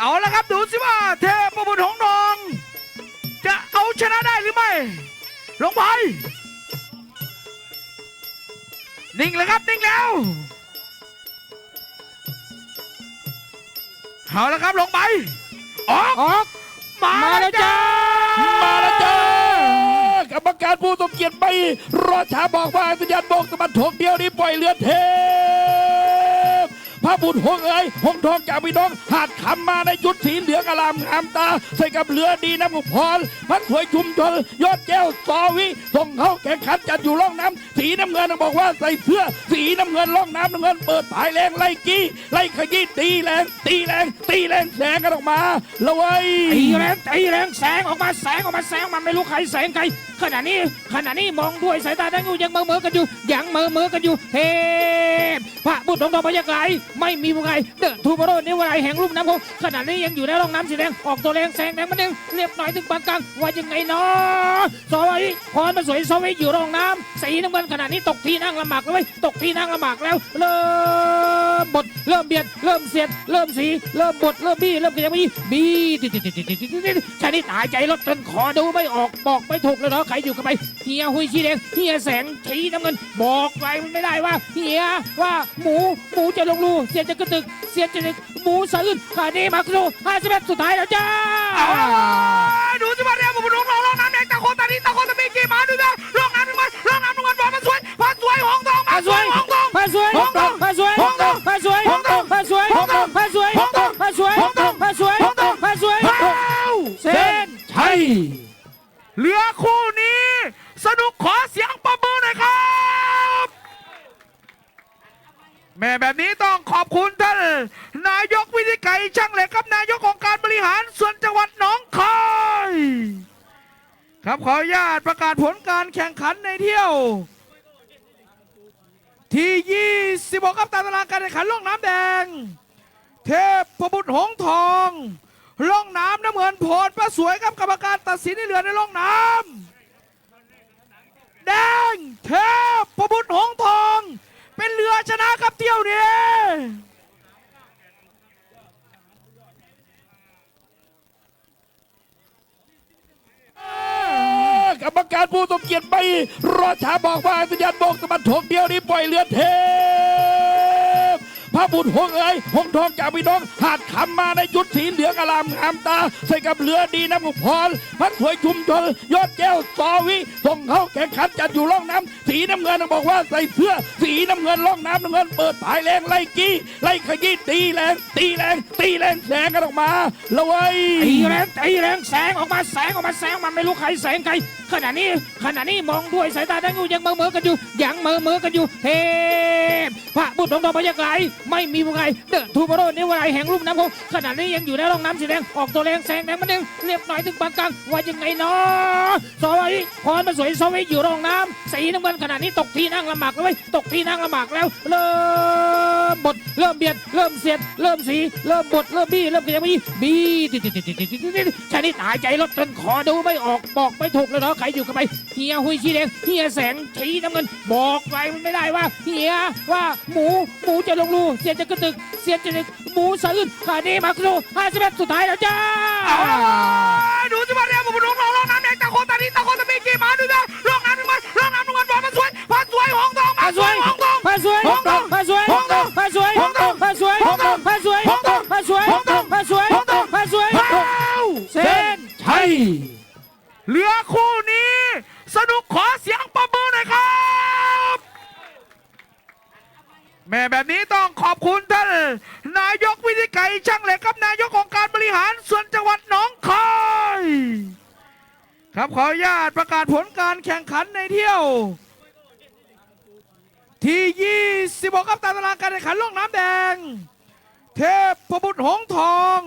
เอาละครับดูสิว่าเทพบุตรของนอง จะเอาชนะได้หรือไม่ ลงไป นิ่งเลยครับ นิ่งแล้ว เอาละครับลงไป ออกออกมามาแล้แล้ววจ้าจ้า มาแล้วจ้ากรรมการผู้ทรงเกียรติไม่รอช้าบอกว่าสัญญาณบอกตะบันทงเดียวนี้ปล่อยเรือเทพพ ระบุตรหงเอ๋ยหงทองจากพี่น้อง หาดคำมาในชุดสีเหลืองอลามงามตา ใส่กับเรือดีน้ำกุพรพันสวยชุมชนยอดแก้วสอวิส่งเข้าแข่งขันจัดอยู่ร่องน้ำสีน้ำเงินบอกว่าใส่เสื้อสีน้ำเงินร่องน้ำน้ำเงินเปิดผายแรงไล่กี้ไล่ขยี้ตีแรงตีแรงตีแรงแสงกันออกมาแล้วเว้ยตีแรงตีแรงแสงออกมาแสงออกมาแสงมันไม่รู้ใครแสงใครขณะนี้ขณะนี้มองด้วยสายตาทั้งอยู่ยังเมือเมือกันอยู่ยังเมือเมือกันอยู่เทพพระบุตรของทองพยากายไม่มีผู้ใครเดอะทูบโรนิวไรแห่งลุ่มน้ำโขงขณะนี้ยังอยู่ในร่องน้ำสีแดงออกตัวแรงแซงแดงมันเองเรียบหน่อยถึงปานกลางว่ายังไงเนาะสวัยพรมาสวยสวัยอยู่ร่องน้ำสีน้ำเงินขณะนี้ตกที่นั่งลำบากเลยตกที่นั่งลำบากแล้วเลย ริ่มบดเริ่มเบียดเริ่มเสียดเริ่มสี เริ่มบดเริ่มบี้เริ่มขยับบี้บี้ติดติดติดติดติดติดติดชานี่ตายใจรถจนขอดูไม่ออกบอกไม่ถูกเลยเนาะใครอยู่กับไปเฮียหุยชี้แดงเฮียแสงชีน้ำเงินบอกไปมันไม่ได้ว่าเฮียว่าหมูหมูจะลงรูเสียดจะกระตึกเสียดจะหมูสะอื้นขานี้มาครูห้าสิบเอ็ดสุดท้ายแล้วจ้าดูสิว่าเทพบุตรของนองลงน้ำแดงตะโคตานีตะโคตะมีกี่มาดูนะลงน้ำหนึ่งวันลงน้ำหนึ่งวันบอลมาสวยมาสวยหงทองมาพาสสวยหงทองพาสวยหงทองพาสวยหง นใช่เรือคู่นี้ สนุกขอเสียงประมือหน่อยครับ แม่แบบนี้ต้องขอบคุณท่านนายกวิธิไก่ช่างเหล็กครับนายกของการบริหารส่วนจังหวัดหนองคายครับขออนุญาตประกาศผลการแข่งขันในเที่ยว ที่26ครับตามตารางการแข่งขันล่องน้ำแดง เทพพบุตรหงทอง ล่องน้ำน้ำเงินโผลประสวยครับกรรมการตัดสินในเรือในล่องน้ำแดงเทพพบุตรหงส์ทอง เป็นเรือชนะครับเที่ยวนี้กรรมการผู้ทรงเกียรติไม่รอช้าบอกว่าสัญญาณบอกตะบันทงเดียวนี้ปล่อยเรือเท พระบุตรหงเอ๋ยหงทองจากพี่น้องหาดคำมาในชุดสีเหลืองอลามงามตา ใส่กับเรือดีน้ำกุพรพันสวยชุมชนยอดแก้วสอวิส่งเข้าแข่งขันจัดอยู่ร่องน้ำสีน้ำเงินบอกว่าใส่เสื้อสีน้ำเงินร่องน้ำน้ำเงินเปิดผายแรงไล่กี้ไล่ขยี้ตีแรงตีแรงตีแรงแสงกันออกมาแล้วเว้ยตีแรงตีแรงแสงออกมาแสงออกมาแสงมันไม่รู้ใครแสงใคร ขณะนี้ขณะนี้มองด้วยสายตาทั้งอยู่ยังเมือเมือกันอยู่ยังเมือเมือกันอยู่เทพพระบุตรของทองพยากายไม่มีผู้ใครเดอะทูบโรนิวไรแห่งลุ่มน้ำโขงขณะนี้ยังอยู่ในร่องน้ำสีแดงออกตัวแรงแสงแดงมันเองเรียบหน่อยถึงปานกลางว่ายังไงเนาะสวัยพรมาสวยสวัยอยู่ร่องน้ำสีน้ำเงินขณะนี้ตกที่นั่งลำบากแล้วเว้ยตกที่นั่งลำบากแล้วเริ่มบดเริ่มเบียดเริ่มเสียดเริ่มสีเริ่มบดเริ่มบี้เริ่มขยับบี้บี้ติดติดติดติดติดติดติดชานี่ตายใจรถจนขอดูไม่ออกบอกไม่ถูกเลยเนาะใครอยู่กับไปเฮียหุยชี้แดงเฮียแสงชีน้ำเงินบอกไปมันไม่ได้ว่าเฮียว่าหมูหมูจะลงรูเสียจะกระตึกเสียจะหมูสะอื้นขานี้มาครูห้าสิบเอ็ดสุดท้ายแล้วจ้าเอาละเว้ยดูสิว่าเรของนอ แม่แบบนี้ต้องขอบคุณท่านนายกวิธิไก่ช่างเหล็กครับนายกของการบริหารส่วนจังหวัดหนองคายครับขออนุญาตประกาศผลการแข่งขันในเที่ยว ที่ 26ครับตามตารางการแข่งขันล่องน้ำแดง เทพพบุตรหงทอง